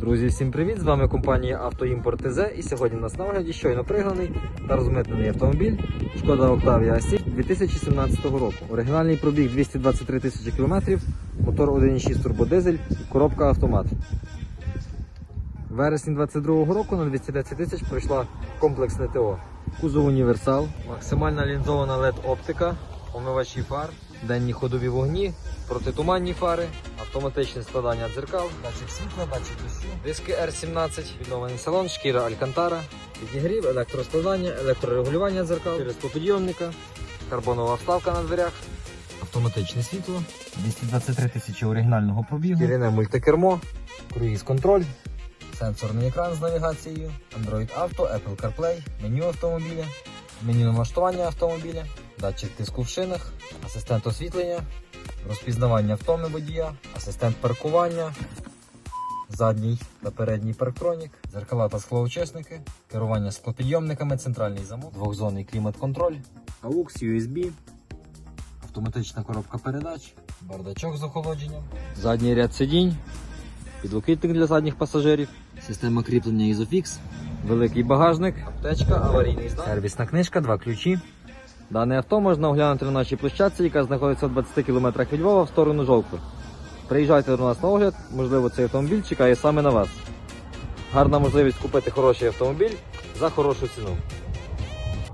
Друзі, всім привіт! З вами компанія Автоімпорт ТЗ і сьогодні у нас на огляді щойно пригнаний та розмитнений автомобіль Шкода Octavia Asik 2017 року. Оригінальний пробіг 223 тисячі кілометрів, мотор 1.6 турбодизель, коробка автомат. Вересень 22 року на 210 тисяч пройшла комплексне ТО. Кузов універсал, максимальна лінзована LED оптика, омивачі фар, денні ходові вогні, протитуманні фари, автоматичне складання дзеркал, датчик світла, датчик дощу, диски R17, відновлений салон, шкіра Алькантара, підігрів, електроскладання, електрорегулювання дзеркал, через попідйомника, карбонова вставка на дверях, автоматичне світло, 223 тисячі оригінального пробігу, шкіряне мультикермо, круїз контроль, сенсорний екран з навігацією, Android Auto, Apple CarPlay, меню автомобіля, меню налаштування автомобіля, датчик тиску в шинах, асистент освітлення, розпізнавання втоми водія, асистент паркування, задній та передній парктронік, зеркала та склоочисники, керування склопідйомниками, центральний замок, двохзонний клімат-контроль, AUX, USB, автоматична коробка передач, бардачок з охолодженням, задній ряд сидінь, підлокітник для задніх пасажирів, система кріплення Isofix, великий багажник, аптечка, аварійний знак, сервісна книжка, два ключі. Дане авто можна оглянути на нашій площадці, яка знаходиться в 20 км від Львова в сторону Жовкви. Приїжджайте до нас на огляд, можливо, цей автомобіль чекає саме на вас. Гарна можливість купити хороший автомобіль за хорошу ціну.